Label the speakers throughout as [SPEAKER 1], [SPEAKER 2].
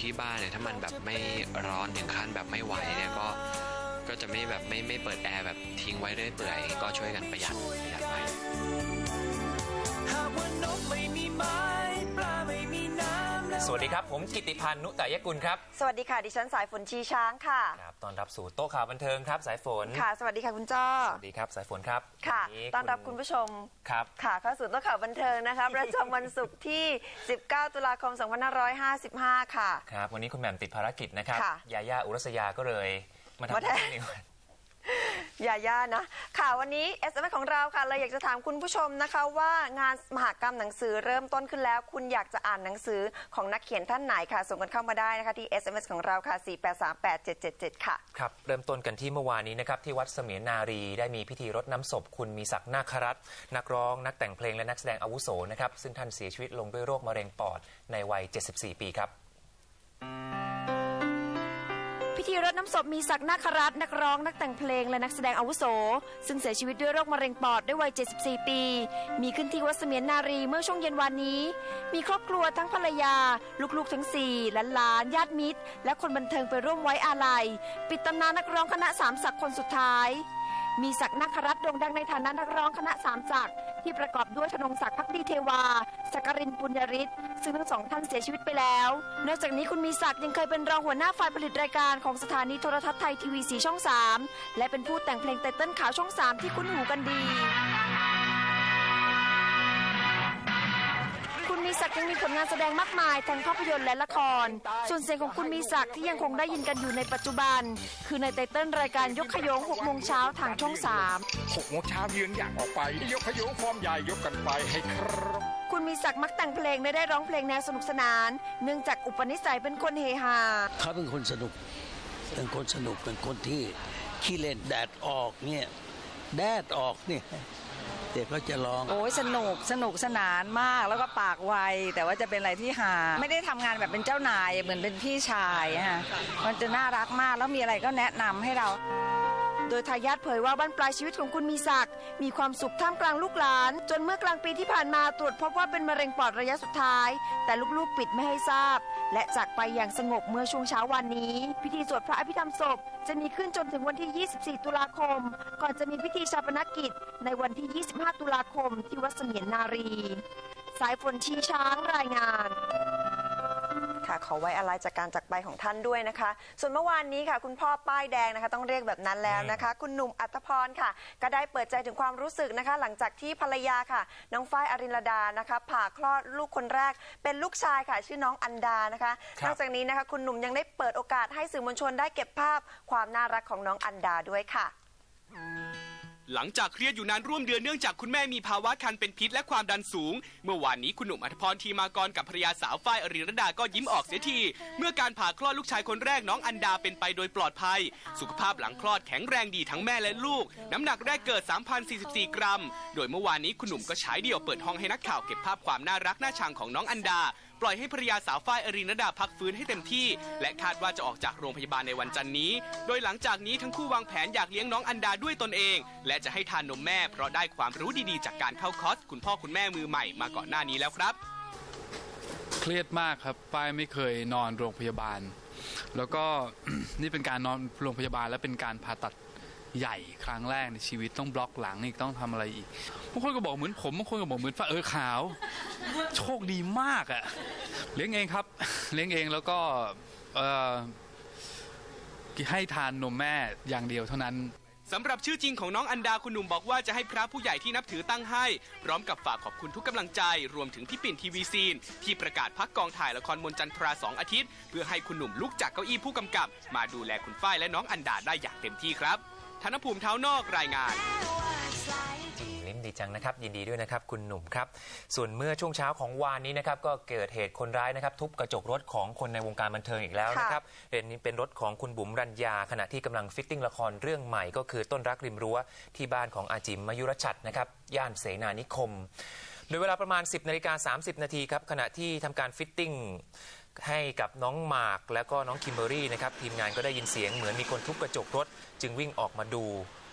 [SPEAKER 1] ที่บ้านเนี่ยถ้ามันแบบไม่ร้อนถึงขั้นแบบไม่ไหวเนี่ยก็ก็จะไม่แบบไม่ไม่เปิดแอร์แบบทิ้งไว้เรื่อยเปื่อยก็ช่วยกันประหยัดประหยัดไว้
[SPEAKER 2] หากว่านกไม่มีไม้ป
[SPEAKER 3] สวัสดีครับ ผมกิติพันธ์นุตยกุลครับ
[SPEAKER 4] สวัสดีค่ะ ดิฉันสายฝนชีช้างค่ะ
[SPEAKER 3] ครับตอนรับสู่โต๊ะข่าวบันเทิงครับสายฝน
[SPEAKER 4] ค่ะ สวัสดีค่ะคุณจ้อ
[SPEAKER 3] สวัสดีครับสายฝนครับ
[SPEAKER 4] ค่ะ
[SPEAKER 3] วันนี้
[SPEAKER 4] ต้อนรับคุณผู้ชม
[SPEAKER 3] ครับ
[SPEAKER 4] ค่ะเข้าสู่โต๊ะข่าวบันเทิงนะคะ ประจำวันศุกร์ที่ 19 ตุลาคม 2555 ค่ะ
[SPEAKER 3] ครับ วันนี้คุณแหม่มติดภารกิจนะครับ
[SPEAKER 4] ค่ะ
[SPEAKER 3] ยาย่าอุรัสยาก็เลยมาทำ
[SPEAKER 4] มาแทน
[SPEAKER 3] หนึ่งวัน
[SPEAKER 4] อ ยาย่านะ ค่ะวันนี้ SMS ของเราค่ะเลยอยากจะถามคุณผู้ชมนะคะว่างานมหากรรมหนังสือเริ่มต้นขึ้นแล้ว คุณอยากจะอ่านหนังสือของนักเขียนท่านไหนค่ะ ส่งกันเข้ามาได้นะคะที่ SMS ของเราค่ะ 4838777 ค่ะ
[SPEAKER 3] ครับ เริ่มต้นกันที่เมื่อวานนี้นะครับที่วัดเสมียนนารีได้มีพิธีรดน้ำศพคุณมีศักดิ์นาครัตน์นักร้องนักแต่งเพลงและนักแสดงอาวุโสนะครับซึ่งท่านเสียชีวิตลงด้วยโรคมะเร็งปอดในวัย 74 ปีครับ
[SPEAKER 4] ธีรดน้ำศพมีศักดิ์นาครัตน์นักร้องนักแต่งเพลงและนักแสดงอาวุโส ซึ่งเสียชีวิตด้วยโรคมะเร็งปอดด้วยวัย 74 ปี มีขึ้นที่วัดเสมียนนารีเมื่อช่วงเย็นวานนี้ มีครอบครัวทั้งภรรยา ลูกๆทั้งสี่หลานๆญาติมิตร และคนบันเทิงไปร่วมไว้อาลัย ปิดตำนานนักร้องคณะสามศักดิ์คนสุดท้าย มีศักดิ์นักรัตน์โด่งดังในฐานะนักร้องคณะสามศักดิ์ที่ประกอบด้วยธนงศักดิ์พักดีเทวาสักรินปุญญริศซึ่งทั้งสองท่านเสียชีวิตไปแล้ว นอกจากนี้คุณมีศักดิ์ยังเคยเป็นรองหัวหน้าฝ่ายผลิตรายการของสถานีโทรทัศน์ไทยทีวีสีช่อง 3 และเป็นผู้แต่งเพลงไตเติ้ลข่าวช่อง 3 ที่คุ้นหูกันดี คุณมีศักดิ์ยังมีผลงานแสดงมากมายทั้งภาพยนตร์และละคร ส่วนเสียงของคุณมีศักดิ์ที่ยังคงได้ยินกันอยู่ในปัจจุบัน คือในไตเติ้ลรายการยกขยง6โมงเช้าทางช่อง3
[SPEAKER 5] หกโมงเช้ายืนอย่างออกไป ยกขยงฟอร์มใหญ่ยกกันไปให้ครบ
[SPEAKER 4] คุณมีศักดิ์มักแต่งเพลงและได้ร้องเพลงแนวสนุกสนาน เนื่องจากอุปนิสัยเป็นคนเฮฮา
[SPEAKER 6] เขาเป็นคนสนุกเป็นคนสนุกเป็นคนที่ขี้เล่นแดดออกเนี่ยแดดออกเนี่ย เด็กก็จะร้อง
[SPEAKER 7] โอ้ยสนุกสนุกสนานมากแล้วก็ปากไว แต่ว่าจะเป็นอะไรที่หา ไม่ได้ทำงานแบบเป็นเจ้านายเหมือนเป็นพี่ชายอะค่ะมันจะน่ารักมากแล้วมีอะไรก็แนะนำให้เรา
[SPEAKER 4] โดยทายาทเผยว่าบ้านปลายชีวิตของคุณมีศักดิ์มีความสุขท่ามกลางลูกหลาน จนเมื่อกลางปีที่ผ่านมาตรวจพบว่าเป็นมะเร็งปอดระยะสุดท้าย แต่ลูกๆปิดไม่ให้ทราบ และจากไปอย่างสงบเมื่อช่วงเช้าวันนี้ พิธีสวดพระอภิธรรมศพ จะมีขึ้นจนถึงวันที่ 24 ตุลาคม ก่อนจะมีพิธีชาปนกิจ ในวันที่ 25 ตุลาคมที่วัดเสมียนนารี สายฝนชีช้างรายงาน ค่ะ ขอไว้อะไรจากการจากไปของท่านด้วยนะคะ ส่วนเมื่อวานนี้ค่ะ คุณพ่อป้ายแดงนะคะ ต้องเรียกแบบนั้นแล้วนะคะ คุณหนุ่มอัตพรค่ะ ก็ได้เปิดใจถึงความรู้สึกนะคะ หลังจากที่ภรรยาค่ะ น้องฝ้ายอรินลดานะคะผ่าคลอดลูกคนแรก เป็นลูกชายค่ะ ชื่อน้องอันดานะคะ
[SPEAKER 3] ครับ
[SPEAKER 4] นอกจากนี้นะคะ คุณหนุ่มยังได้เปิดโอกาสให้สื่อมวลชนได้เก็บภาพความน่ารักของน้องอันดาด้วยค่ะ
[SPEAKER 8] หลังจากเครียดอยู่นานร่วมเดือนเนื่องจากคุณแม่มีภาวะคันเป็นพิษและความดันสูง เมื่อวานนี้คุณหนุ่มอัธพรทีมากรกับภรรยาสาวฝ้ายอริรดาก็ยิ้มออกเสียที เมื่อการผ่าคลอดลูกชายคนแรกน้องอันดาเป็นไปโดยปลอดภัย สุขภาพหลังคลอดแข็งแรงดีทั้งแม่และลูก น้ำหนักแรกเกิด 3,044 กรัม โดยเมื่อวานนี้คุณหนุ่มก็ฉายเดี่ยวเปิดห้องให้นักข่าวเก็บภาพความน่ารักน่าชังของน้องอันดา ปล่อยให้ภรรยาสาวฝ้ายอรินดาพักฟื้นให้เต็มที่ และคาดว่าจะออกจากโรงพยาบาลในวันจันนี้ โดยหลังจากนี้ทั้งคู่วางแผนอยากเลี้ยงน้องอันดาด้วยตนเอง และจะให้ทานนมแม่เพราะได้ความรู้ดีๆ จากการเข้าคอร์สคุณพ่อคุณแม่มือใหม่มาก่อนหน้านี้แล้วครับ
[SPEAKER 9] เครียดมากครับป้ายไม่เคยนอนโรงพยาบาล แล้วก็ นี่เป็นการนอนโรงพยาบาลและเป็นการผ่าตัด ใหญ่ครั้งแรกในชีวิตต้องบล็อกหลังอีกต้องทำอะไรอีกบางคนก็บอกเหมือนผมบางคนก็บอกเหมือนฝ้าเออขาว โชคดีมากอะเลี้ยงเองครับ เลี้ยงเองแล้วก็เออให้ทานนมแม่อย่างเดียวเท่านั้น
[SPEAKER 8] สำหรับชื่อจริงของน้องอันดาคุณหนุ่มบอกว่าจะให้พระผู้ใหญ่ที่นับถือตั้งให้ พร้อมกับฝากขอบคุณทุกกำลังใจ รวมถึงพี่ปิ่นทีวีซีน ที่ประกาศพักกองถ่ายละครมนจันทราสองอาทิตย์ เพื่อให้คุณหนุ่มลุกจากเก้าอี้ผู้กำกับ มาดูแลคุณฝ้ายและน้องอันดาได้อย่างเต็มที่ครับ ธนภูมิเท้านอกรายงาน
[SPEAKER 3] ลิ้นดีจังนะครับ ยินดีด้วยนะครับ คุณหนุ่มครับ ส่วนเมื่อช่วงเช้าของวานนี้นะครับ ก็เกิดเหตุคนร้ายนะครับ ทุบกระจกรถของคนในวงการบันเทิงอีกแล้วนะครับเป็นเป็นรถของคุณบุ๋มรัญญา ขณะที่กำลังฟิตติ้งละครเรื่องใหม่ ก็คือต้นรักริมรั้วที่บ้านของอาจิมมายุรชัดนะครับย่านเสนานิคมโดยเวลาประมาณ 10นาฬิกา30นาทีครับขณะที่ทำการฟิตติ้ง ให้กับน้องหมาก แล้วก็น้องคิมเบอรี่นะครับทีมงานก็ได้ยินเสียงเหมือนมีคนทุบกระจกรถ จึงวิ่งออกมาดู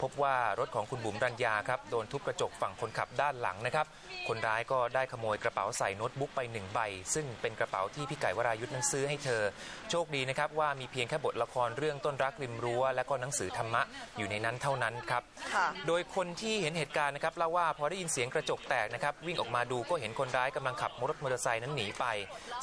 [SPEAKER 3] พบว่ารถของคุณบุ๋มรัญญาครับโดนทุบกระจกฝั่งคนขับด้านหลังนะครับคนร้ายก็ได้ขโมยกระเป๋าใส่โน้ตบุ๊กไปหนึ่งใบ ซึ่งเป็นกระเป๋าที่พี่ไก่วรายุทธ์นั้นซื้อให้เธอ โชคดีนะครับว่ามีเพียงแค่บทละครเรื่องต้นรักริมรั้ว และก็หนังสือธรรมะอยู่ในนั้นเท่านั้นครับ
[SPEAKER 4] ค่ะ
[SPEAKER 3] โดยคนที่เห็นเหตุการณ์นะครับเล่าว่าพอได้ยินเสียงกระจกแตกนะครับวิ่งออกมาดูก็เห็นคนร้ายกำลังขับรถมอเตอร์ไซค์นั้นหนีไป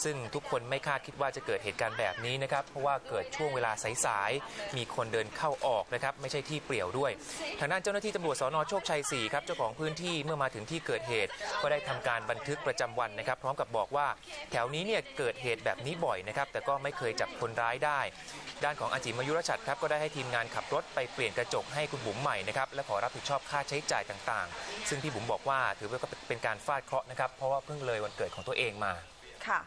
[SPEAKER 3] ซึ่งทุกคนไม่คาดคิดว่าจะเกิดเหตุการณ์แบบนี้นะครับเพราะว่าเกิดช่วงเวลาสายๆมีคนเดินเข้าออกนะครับไม่ใช่ที่เปลี่ยวด้วยทางด้านเจ้าหน้าที่ตำรวจสนโชคชัย 4 ครับเจ้าของพื้นที่เมื่อมาถึงที่เกิดเหตุ ก็ได้ทำการบันทึกประจำวันนะครับ พร้อมกับบอกว่าแถวนี้เนี่ยเกิดเหตุแบบนี้บ่อยนะครับ แต่ก็ไม่เคยจับคนร้ายได้ ด้านของอาจิมยุรชัดครับก็ได้ให้ทีมงานขับรถไปเปลี่ยนกระจกให้คุณบุ๋มใหม่นะครับและขอรับผิดชอบค่าใช้จ่ายต่างๆ ซึ่งพี่บุ๋มบอกว่าถือว่าก็เป็นการฟาดเคราะห์นะครับเพราะว่าเพิ่งเลยวันเกิดของตัวเองมา
[SPEAKER 4] ค่ะ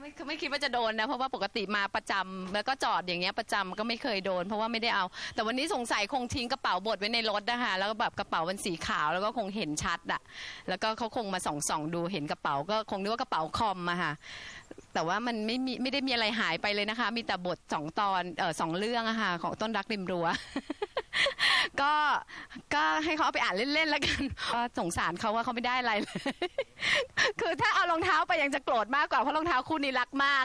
[SPEAKER 10] ไม่ไม่คิดว่าจะโดนนะ เพราะว่าปกติมาประจำแล้วก็จอดอย่างเงี้ยประจำก็ไม่เคยโดน เพราะว่าไม่ได้เอา แต่วันนี้สงสัยคงทิ้งกระเป๋าบดไว้ในรถนะคะแล้วก็แบบกระเป๋ามันสีขาวแล้วก็คงเห็นชัดอะแล้วก็เขาคงมาส่องส่องๆดูเห็นกระเป๋าก็คงนึกว่ากระเป๋าคอมอะค่ะ แต่ว่ามันไม่มีไม่ได้มีอะไรหายไปเลยนะคะ มีแต่บทสองตอนเออสองเรื่องอะค่ะของต้นรักริมรั้ว ก็ก็ให้เขาเอาไปอ่านเล่นๆแล้วกันก็สงสารเขาว่าเขาไม่ได้อะไรเลย คือถ้าเอารองเท้าไปยังจะโกรธมากกว่าเพราะรองเท้าคู่นี้รักมาก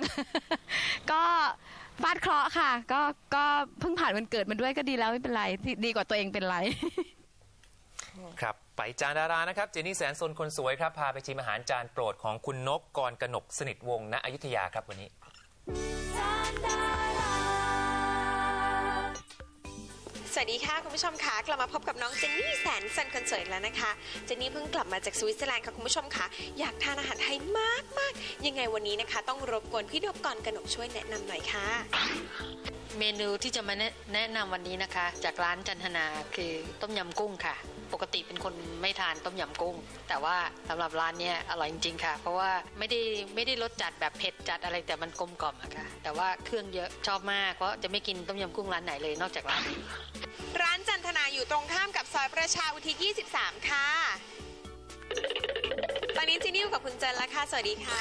[SPEAKER 10] ก็ฟาดเคราะห์ค่ะ ก็ก็เพิ่งผ่านวันเกิดมันด้วยก็ดีแล้วไม่เป็นไรที่ดีกว่าตัวเองเป็นไร
[SPEAKER 3] ครับไปจานดารานะครับ เจนี่แสนสนคนสวยครับ พาไปชิมอาหารจานโปรดของคุณนกกรกนกสนิทวงศ์ณอยุธยาครับวันนี้
[SPEAKER 11] สวัสดีค่ะ คุณผู้ชมค่ะกลับมาพบกับน้องเจนนี่แสนสันคนสวยอีกแล้วนะคะเจนนี่เพิ่งกลับมาจากสวิตเซอร์แลนด์ค่ะคุณผู้ชมค่ะอยากทานอาหารไทยมากมากๆยังไงวันนี้นะคะ ต้องรบกวนพี่ดบกรกนกช่วยแนะนำหน่อยค่ะ
[SPEAKER 12] เมนูที่จะมาแนะแนะนำวันนี้นะคะ จากร้านจันทนาคือต้มยำกุ้งค่ะ ปกติเป็นคนไม่ทานต้มยำกุ้ง แต่ว่าสำหรับร้านเนี้ยอร่อยจริงๆค่ะ เพราะว่าไม่ได้ไม่ได้รสจัดแบบเผ็ดจัดอะไรแต่มันกลมกล่อมอะค่ะ แต่ว่าเครื่องเยอะชอบมากเพราะจะไม่กินต้มยำกุ้งร้านไหนเลยนอกจากร้านนี้
[SPEAKER 11] ร้านจันทนาอยู่ตรงข้ามกับซอยประชาอุทิศ 23 ค่ะ ตอนนี้เจนนี่อยู่กับคุณเจนแล้วค่ะสวัสดีค่ะ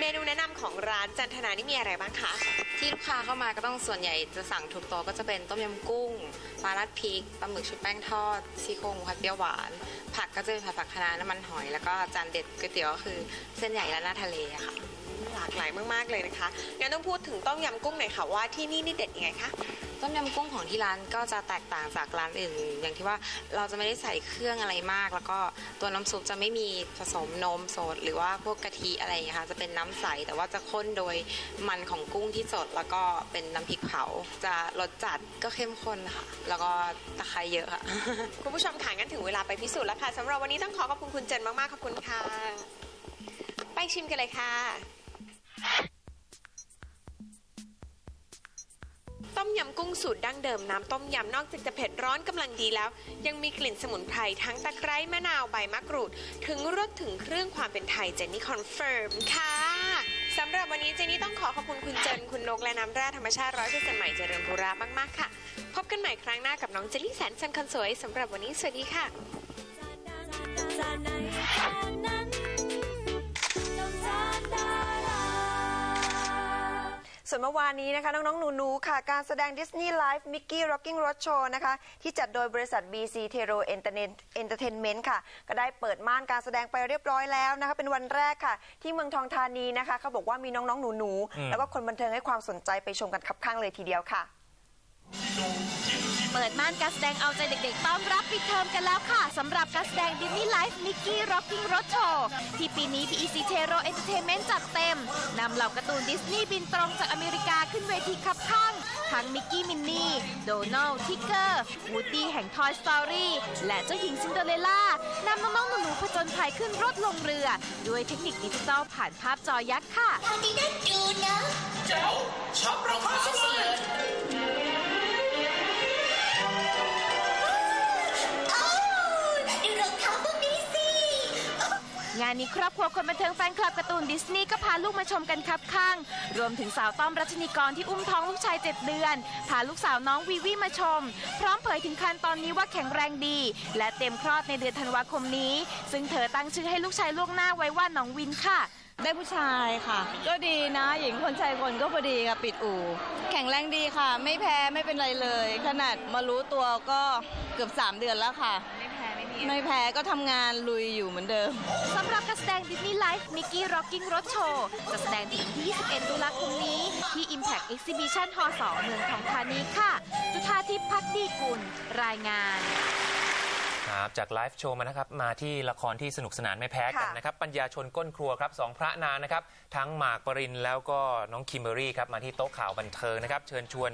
[SPEAKER 11] เมนูแนะนำของร้านจันทนานี่มีอะไรบ้างคะ
[SPEAKER 13] ที่ลูกค้าเข้ามาก็ต้องส่วนใหญ่จะสั่งทุกโต๊ะก็จะเป็นต้มยำกุ้งปลาลัดพริกปลาหมึกชุบแป้งทอดซี่โครงหมูผัดเปรี้ยวหวาน ผักก็จะเป็นผัดผักคะน้าน้ำมันหอย แล้วก็จานเด็ดก๋วยเตี๋ยวก็คือเส้นใหญ่และหน้าทะเลอะค่ะ
[SPEAKER 11] หลากหลายมากๆเลยนะคะงั้นต้องพูดถึงต้มยำกุ้งหน่อยค่ะว่าที่นี่นี่เด็ดยังไงคะ
[SPEAKER 13] ต้มยำกุ้งของที่ร้านก็จะแตกต่างจากร้านอื่น อย่างที่ว่าเราจะไม่ได้ใส่เครื่องอะไรมาก แล้วก็ตัวน้ำซุปจะไม่มีผสมนมสด หรือว่าพวกกะทิอะไรอย่างเงี้ยค่ะจะเป็นน้ำใสแต่ว่าจะข้นโดยมันของกุ้งที่สด แล้วก็เป็นน้ำพริกเผาจะรสจัดก็เข้มข้นค่ะ แล้วก็ตะไคร้เยอะค่ะ
[SPEAKER 11] คุณผู้ชมค่ะงั้นถึงเวลาไปพิสูจน์แล้วค่ะสำหรับวันนี้ต้องขอขอบคุณคุณเจนมากๆขอบคุณค่ะ ไปชิมกันเลยค่ะ มยำกุ้งสูตรดั้งเดิมน้ำต้มยำนอกจากจะเผ็ดร้อนกำลังดีแล้ว ยังมีกลิ่นสมุนไพรทั้งตะไคร้มะนาวใบมะกรูด ถึงรสถึงเครื่องความเป็นไทยเจนนี่คอนเฟิร์มค่ะสำหรับวันนี้เจนนี่ต้องขอขอบคุณคุณเจนคุณนกและน้ำแร่ธรรมชาติร้อยเปอร์เซ็นต์ใหม่เจริญบุระมากๆค่ะ พบกันใหม่ครั้งหน้ากับน้องเจลลี่แสนสันคนสวยสำหรับวันนี้สวัสดีค่ะ
[SPEAKER 4] ส่วนเมื่อวานนี้นะคะน้องๆหนูๆค่ะ การแสดง Disney Live Mickey Rocking Road Show นะคะ ที่จัดโดยบริษัท BC t e r o Entertainment ค่ะ ก็ได้เปิดม่านการแสดงไปเรียบร้อยแล้วนะคะ เป็นวันแรกค่ะ ที่เมืองทองธานีนะคะ เขาบอกว่ามีน้องๆหนู
[SPEAKER 14] อืม
[SPEAKER 4] ๆแล้วก็คนบันเทิงให้ความสนใจไปชมกันคับข้างเลยทีเดียวค่ะ
[SPEAKER 14] เปิดม่านการแสดงเอาใจเด็กๆ ต้อนรับปิดเทอมกันแล้วค่ะสำหรับการแสดงดิสนีย์ไลฟ์มิกกี้ร็อกกิ้งรถโชว์ที่ปีนี้ BEC t e r o Entertainment จัดเต็มนำเหล่าการ์ตูนดิสนีย์บินตรงจากอเมริกาขึ้นเวทีคับข้าง ทั้งมิกกี้มินนี่โดนัลทิกเกอร์วูดดี้แห่ง Toy Story และเจ้าหญิงซินเดอเรลล่านำน้องๆหนูๆผจญภัยขึ้นรถลงเรือ ด้วยเทคนิคดิจิทัลผ่านภาพจอยักษ์ค่ะดีได้ดูนะ เจ้าชอบรองเท้าเสื้อ
[SPEAKER 15] งาพวกนี้สิ
[SPEAKER 14] งานนี้ครอบครัวคนบันเทิงแฟนคลับการ์ตูนดิสนีย์ก็พาลูกมาชมกันครับข้าง รวมถึงสาวต้อมรัชนีกรที่อุ้มท้องลูกชาย 7 เดือน พาลูกสาวน้องวีวีมาชม พร้อมเผยถึงคันตอนนี้ว่าแข็งแรงดี และเต็มคลอดในเดือนธันวาคมนี้ ซึ่งเธอตั้งชื่อให้ลูกชายล่วงหน้าไว้ว่าน้องวินค่ะ
[SPEAKER 7] ได้ผู้ชายค่ะ ก็ดีนะ หญิงคนชายคนก็พอดีค่ะปิดอู่ แข็งแรงดีค่ะ ไม่แพ้ไม่เป็นไรเลย ขนาดมารู้ตัวก็เกือบ 3 เดือนแล้วค่ะ ไม่แพ้ก็ทำงานลุยอยู่เหมือนเดิม
[SPEAKER 14] สำหรับการแสดงดิสนีย์ไลฟ์มิกกี้ร็อกกิ้งรถโชว์จะแสดงถึง21ตุลาคมนี้ ที่ Impact Exhibition ฮ2เมืองทองธานีค่ะ จุธาทิพย์พักดีกุลรายงาน
[SPEAKER 3] ครับจากไลฟ์โชว์มานะครับมาที่ละครที่สนุกสนานไม่แพ้กัน
[SPEAKER 4] ค่ะ
[SPEAKER 3] นะครับปัญญาชนก้นครัวครับสองพระนางนะครับทั้งหมากปรินแล้วก็น้องคิมเบอรี่ครับมาที่โต๊ะข่าวบันเทิงนะครับเชิญชวน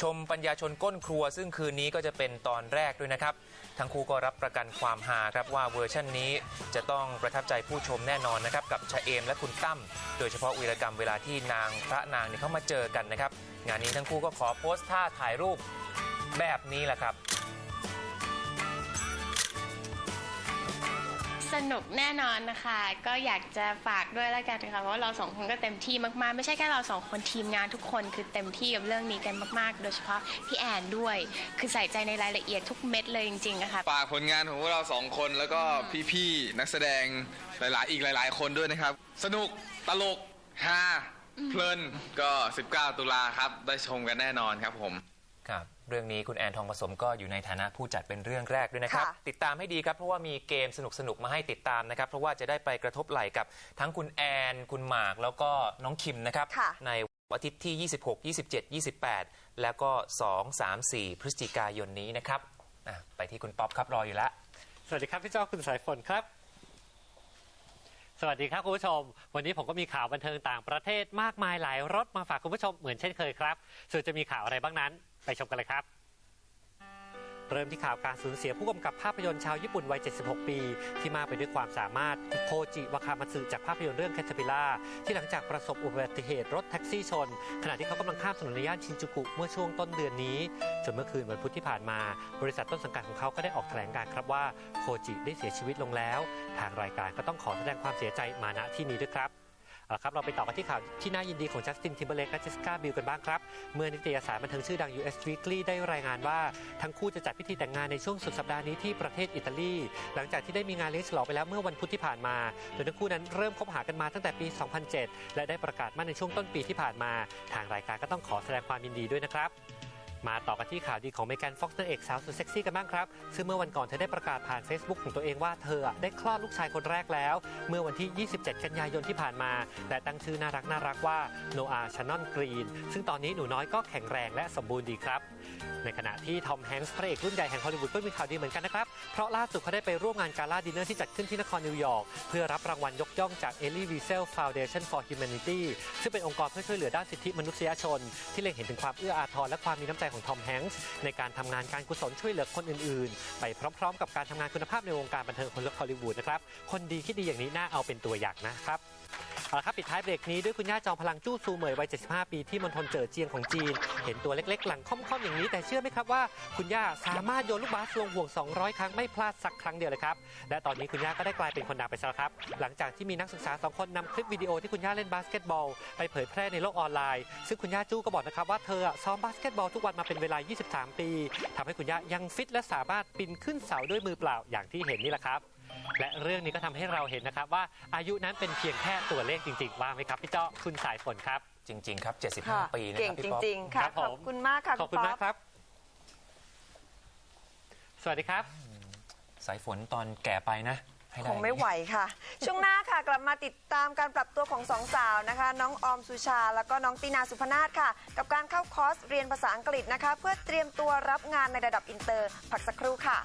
[SPEAKER 3] ชมปัญญาชนก้นครัว ซึ่งคืนนี้ก็จะเป็นตอนแรกด้วยนะครับทั้งคู่ก็รับประกันความฮาครับว่าเวอร์ชันนี้จะต้องประทับใจผู้ชมแน่นอนนะครับกับชะเอมและคุณตั้มโดยเฉพาะวีรกรรมเวลาที่นางพระนางเนี่ยเขามาเจอกันนะครับงานนี้ทั้งคู่ก็ขอโพสต์ท่าถ่ายรูปแบบนี้แหละครับ
[SPEAKER 15] สนุกแน่นอนนะคะ ก็อยากจะฝากด้วยแล้วกันค่ะเพราะว่าเราสองคนก็เต็มที่มากๆ ไม่ใช่แค่เราสองคนทีมงานทุกคนคือเต็มที่กับเรื่องนี้กันมากๆ โดยเฉพาะพี่แอนด้วย คือใส่ใจในรายละเอียดทุกเม็ดเลยจริงๆอะค่ะ
[SPEAKER 16] ฝากผลงานของพวกเราสองคนแล้วก็พี่ๆนักแสดงหลายๆ อีกหลาย ๆ คนด้วยนะครับ สนุกตลกฮาเพลินก็ 19 ตุลาครับ ได้ชมกันแน่นอนครับผม
[SPEAKER 3] ครับ เรื่องนี้คุณแอนทองผสมก็อยู่ในฐานะผู้จัดเป็นเรื่องแรกด้วยนะครับ
[SPEAKER 4] ค่ะ
[SPEAKER 3] ติดตามให้ดีครับเพราะว่ามีเกมสนุกๆมาให้ติดตามนะครับ เพราะว่าจะได้ไปกระทบไหล่กับทั้งคุณแอน คุณหมากแล้วก็น้องคิมนะครับ
[SPEAKER 4] ค่ะ
[SPEAKER 3] ในวันอาทิตย์ที่ 26 27 28 แล้วก็ 2 3 4 พฤศจิกายนนี้นะครับอะไปที่คุณป๊อปครับรออยู่แล้ว
[SPEAKER 17] สวัสดีครับพี่เจ้าคุณสายฝนครับ สวัสดีครับคุณผู้ชม วันนี้ผมก็มีข่าวบันเทิงต่างประเทศมากมายหลายรสมาฝากคุณผู้ชมเหมือนเช่นเคยครับส่วนจะมีข่าวอะไรบ้างนั้น ไปชมกันเลยครับ เริ่มที่ข่าวการสูญเสียผู้กำกับภาพยนตร์ชาวญี่ปุ่นวัย 76 ปี ที่มากไปด้วยความสามารถโคจิวาคามัตสึจากภาพยนตร์เรื่องแคท e ปิล่าที่หลังจากประสบอุบัติเหตุรถแท็กซี่ชน ขณะที่เขากำลังข้ามถนนในย่านชินจูกุเมื่อช่วงต้นเดือนนี้ จนเมื่อคืนวันพุธที่ผ่านมา บริษัทต้นสังกัดของเขาก็ได้ออกแถลงการ์ครับว่าโคจิได้เสียชีวิตลงแล้ว ทางรายการก็ต้องขอแสดงความเสียใจมาณที่นี้ด้วยครับ เอาละครับเราไปต่อกันที่ข่าวที่น่ายินดีของจัสตินทิมเบเลกและเจสสิก้าบิลกันบ้างครับ เมื่อนิตยสารบันเทิงชื่อดัง US Weekly ได้รายงานว่า ทั้งคู่จะจัดพิธีแต่งงานในช่วงสุดสัปดาห์นี้ที่ประเทศอิตาลี หลังจากที่ได้มีงานเลี้ยงฉลองไปแล้วเมื่อวันพุธที่ผ่านมา โดยทั้งคู่นั้นเริ่มคบหากันมาตั้งแต่ปี 2007 และได้ประกาศมั่นในช่วงต้นปีที่ผ่านมา ทางรายการก็ต้องขอแสดงความยินดีด้วยนะครับ มาต่อกันที่ข่าวดีของเมแกนฟ็อกซ์นางเอกสาวสุดเซ็กซี่กันบ้างครับ ซึ่งเมื่อวันก่อนเธอได้ประกาศผ่าน Facebook ของตัวเองว่าเธอได้คลอดลูกชายคนแรกแล้ว เมื่อวันที่ 27 กันยายนที่ผ่านมา และตั้งชื่อน่ารักน่ารักว่าโนอาชานอนกรีน ซึ่งตอนนี้หนูน้อยก็แข็งแรงและสมบูรณ์ดีครับ ในขณะที่ทอมแฮงส์พระเอกรุ่นใหญ่แห่งฮอลลีวูดก็มีข่าวดีเหมือนกันนะครับ เพราะล่าสุดเขาได้ไปร่วมงานการลาดินเนอร์ที่จัดขึ้นที่นครนิวยอร์กเพื่อรับรางวัลยกย่องจาก e l l i Wiesel Foundation for Humanity ซึ่งเป็นองค์กรเพื่อช่วยเหลือด้านสิทธิมนุษยชน ที่เล็งเห็นถึงความเอื้ออาทรและความมีน้ำใจของทอมแฮงส์ในการทำงานการกุศลช่วยเหลือคนอื่นๆ ไปพร้อมๆ กับการทำงานคุณภาพในวงการบันเทิงฮอลลีวูดนะครับ คนดีคิดดีอย่างนี้น่าเอาเป็นตัวอย่างนะครับ เอาละครับปิดท้ายเบรกนี้ด้วยคุณย่าจอมพลังจู้ซูเหมยวัย 75 ปีที่มณฑลเจ๋อเจียงของจีน เห็นตัวเล็กๆ หลังค่อมๆ อย่างนี้ แต่เชื่อไหมครับว่าคุณย่าสามารถโยนลูกบาสลงห่วง 200 ครั้งไม่พลาดสักครั้งเดียวเลยครับ และตอนนี้คุณย่าก็ได้กลายเป็นคนดังไปซะแล้วครับ หลังจากที่มีนักศึกษา 2 คนนำคลิปวิดีโอที่คุณย่าเล่นบาสเกตบอล ไปเผยแพร่ในโลกออนไลน์ ซึ่งคุณย่าจู้ก็บอกนะครับว่าเธอซ้อมบาสเกตบอลทุกวันมาเป็นเวลา 23 ปีทำให้คุณย่ายังฟิตและสามารถปีนขึ้นเสาด้วยมือเปล่าอย่างที่เห็นนี่แหละครับ และเรื่องนี้ก็ทำให้เราเห็นนะครับว่าอายุนั้นเป็นเพียงแค่ตัวเลขจริงๆว่าไหมครับพี่เจ้าคุณสายฝนครับ
[SPEAKER 3] จริง ๆ ครับ
[SPEAKER 4] ค่ะ
[SPEAKER 3] 75 ปีนะ
[SPEAKER 4] เก่
[SPEAKER 3] ค
[SPEAKER 4] ง
[SPEAKER 3] รับ
[SPEAKER 4] จ
[SPEAKER 3] พี่ป๊อป
[SPEAKER 4] ริง ๆ ค่ะ
[SPEAKER 17] ครับ
[SPEAKER 4] ข
[SPEAKER 17] ผ
[SPEAKER 4] อบ
[SPEAKER 17] ม
[SPEAKER 4] คุณมากค่ะ
[SPEAKER 17] ขอบคุณ
[SPEAKER 4] ณ
[SPEAKER 17] มากครับ สวัสดีครับ
[SPEAKER 3] สายฝนตอนแก่ไปนะ ให้
[SPEAKER 4] ค
[SPEAKER 3] ด้
[SPEAKER 4] งไม่ไหวค่ะ ช่วงหน้าค่ะกลับมาติดตามการปรับตัวของสองสาวนะคะ น้องออมสุชา แล้วก็น้องตีนาสุพนาศค่ะ กับการเข้าคอร์สเรียนภาษาอังกฤษนะคะ เพื่อเตรียมตัวรับงานในระดับอินเตอร์ พักสักครู่ค่ะ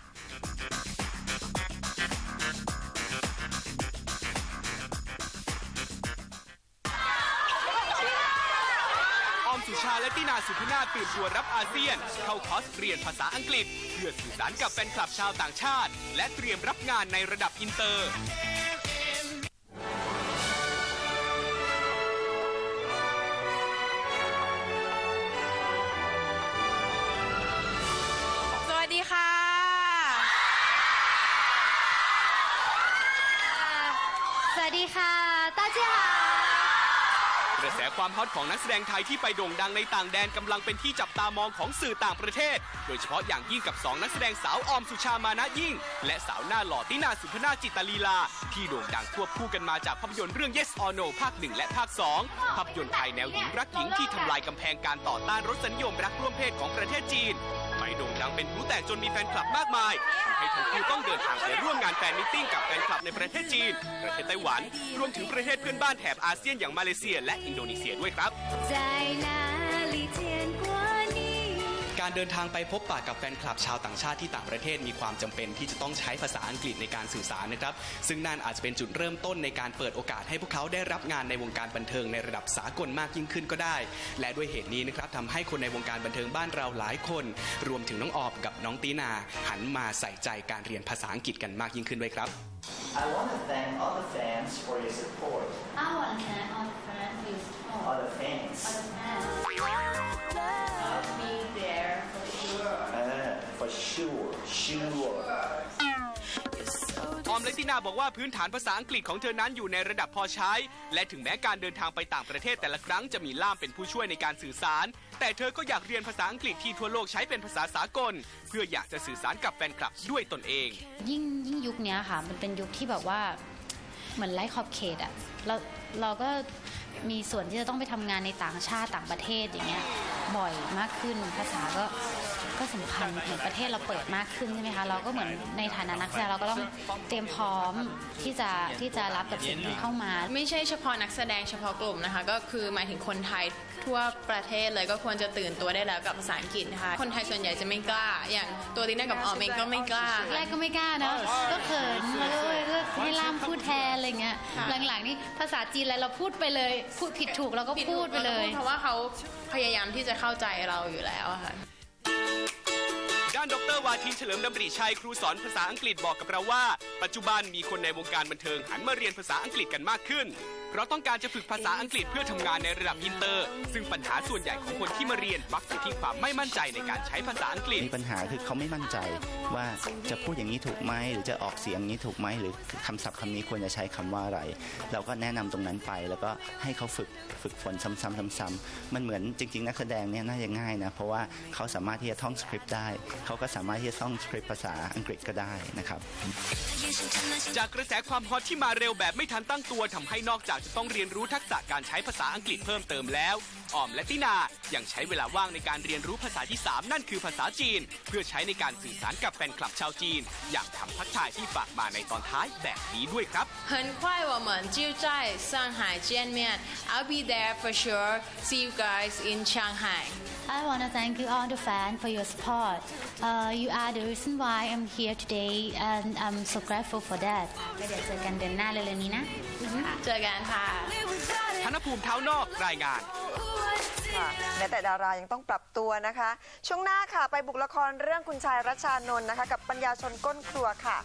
[SPEAKER 8] สุชาและตินาสุพนาตื่นตัวรับอาเซียน เข้าคอร์สเรียนภาษาอังกฤษ เพื่อสื่อสารกับแฟนคลับชาวต่างชาติ และเตรียมรับงานในระดับอินเตอร์ ระแสความฮอตของนักแสดงไทยที่ไปโด่งดังในต่างแดนกำลังเป็นที่จับตามองของสื่อต่างประเทศ โดยเฉพาะอย่างยิ่งกับ 2 นักแสดงสาวออมสุชามานะยิ่ง และสาวหน้าหล่อตินาสุพนาจิตลีลา ที่โด่งดังควบคู่กันมาจากภาพยนตร์เรื่อง Yes or No ภาค 1 และภาค 2 ภาพยนตร์ไทยแนวหญิงรักหญิงที่ทำลายกำแพงการต่อต้านรสนิยมรักร่วมเพศของประเทศจีน โด่งดังเป็นผู้แตกจนมีแฟนคลับมากมายทำให้ทั้งคู่ต้องเดินทางไปร่วมงานแฟนมิทติ้งกับแฟนคลับในประเทศจีน ประเทศไต้หวัน รวมถึงประเทศเพื่อนบ้านแถบอาเซียนอย่างมาเลเซีย และอินโดนีเซียด้วยครับ การเดินทางไปพบปะกับแฟนคลับชาวต่างชาติที่ต่างประเทศมีความจำเป็นที่จะต้องใช้ภาษาอังกฤษในการสื่อสารนะครับ ซึ่งนั่นอาจจะเป็นจุดเริ่มต้นในการเปิดโอกาสให้พวกเขาได้รับงานในวงการบันเทิงในระดับสากลมากยิ่งขึ้นก็ได้ และด้วยเหตุนี้นะครับทำให้คนในวงการบันเทิงบ้านเราหลายคน รวมถึงน้องออบกับน้องตีนา หันมาใส่ใจการเรียนภาษาอังกฤษกันมากยิ่งขึ้นด้วยครับ
[SPEAKER 18] I want to thank all the fans for your support.
[SPEAKER 19] I want to thank all the friends you support.
[SPEAKER 18] All the fans.
[SPEAKER 19] All the fans.
[SPEAKER 18] Sure, sure.
[SPEAKER 8] ออมและตินาบอกว่าพื้นฐานภาษาอังกฤษของเธอนั้นอยู่ในระดับพอใช้ และถึงแม้การเดินทางไปต่างประเทศแต่ละครั้งจะมีล่ามเป็นผู้ช่วยในการสื่อสาร แต่เธอก็อยากเรียนภาษาอังกฤษที่ทั่วโลกใช้เป็นภาษาสากล เพื่ออยากจะสื่อสารกับแฟนคลับด้วยตนเอง
[SPEAKER 20] ยิ่งยิ่งยุคเนี้ยค่ะ มันเป็นยุคที่แบบว่าเหมือนไร้ขอบเขตอะเราเราก็มีส่วนที่จะต้องไปทำงานในต่างชาติต่างประเทศอย่างเงี้ยบ่อยมากขึ้นภาษาก็ ก็สำคัญเหมือนประเทศเราเปิดมากขึ้นใช่ไหมคะเราก็เหมือนในฐานะนักแสดงเราก็ต้องเตรียมพร้อมที่จะที่จะรับกับสิ่งที่เข้ามา
[SPEAKER 21] ไม่ใช่เฉพาะนักแสดงเฉพาะกลุ่มนะคะ ก็คือหมายถึงคนไทยทั่วประเทศเลยก็ควรจะตื่นตัวได้แล้วกับภาษาอังกฤษนะคะคนไทยส่วนใหญ่จะไม่กล้า อย่างตัวติน่ากับออมเองก็ไม่กล้า
[SPEAKER 20] แรกก็ไม่กล้านะก็เขินแล้วก็เลือกให้ล่ามพูดแทนอะไรเงี้ย
[SPEAKER 21] ค่ะ
[SPEAKER 20] หลังๆนี่ภาษาจีนอะไรเราพูดไปเลย พูดผิดถูกเราก็พูดไปเลย
[SPEAKER 21] เพราะว่าเขาพยายามที่จะเข้าใจเราอยู่แล้วอะค่ะ
[SPEAKER 8] ด้านดรวาทินเฉลิมดำริชัยครูสอนภาษาอังกฤษบอกกับเราว่า ปัจจุบันมีคนในวงการบันเทิงหันมาเรียนภาษาอังกฤษกันมากขึ้น เพราะต้องการจะฝึกภาษาอังกฤษเพื่อทำงานในระดับอินเตอร์ ซึ่งปัญหาส่วนใหญ่ของคนที่มาเรียนมักอยู่ที่ความไม่มั่นใจในการใช้ภาษาอังกฤษ
[SPEAKER 22] มีปัญหาคือเขาไม่มั่นใจว่าจะพูดอย่างนี้ถูกไหมหรือจะออกเสียงอย่างนี้ถูกไหมหรือคำศัพท์คำนี้ควรจะใช้คำว่าอะไร เราก็แนะนำตรงนั้นไป แล้วก็ให้เขาฝึกฝึกฝนซ้ำๆซ้ำๆมันเหมือนจริง ๆ นักแสดงเนี่ยน่าจะง่ายนะเพราะว่าเขาสามารถที่จะท่องสคริปต์ได้เขาก็สามารถที่จะท่องสคริปต์ภาษาอังกฤษก็ได้นะครับ
[SPEAKER 8] จากกระแสความฮอตที่มาเร็วแบบไม่ทันตั้งตัวทำให้นอกจากจะต้องเรียนรู้ทักษะการใช้ภาษาอังกฤษเพิ่มเติมแล้วออมและตินายังใช้เวลาว่างในการเรียนรู้ภาษาที่ 3 นั่นคือภาษาจีน เพื่อใช้ในการสื่อสารกับแฟนคลับชาวจีน อย่างคำทักทายที่ฝากมาในตอนท้ายแบบนี้ด้วยครับ
[SPEAKER 21] 很快我们就在上海见面 I'll be there for sure see you guys in Shanghai
[SPEAKER 20] I want to thank you all the fans for your support. Uh, you are the reason why I'm here today, and I'm so grateful for that. ก็เดี๋ยวเจอกันเดือนหน้าเร็วๆนี้นะ
[SPEAKER 21] เจอกันค่ะ
[SPEAKER 8] ธนภูมิเท้านอกรายงาน
[SPEAKER 4] ค่ะแม้แต่ดารายังต้องปรับตัวนะคะ ช่วงหน้าค่ะไปบุกละครเรื่องคุณชายรัชชานนท์นะคะ กับปัญญาชนก้นครัวค่ะ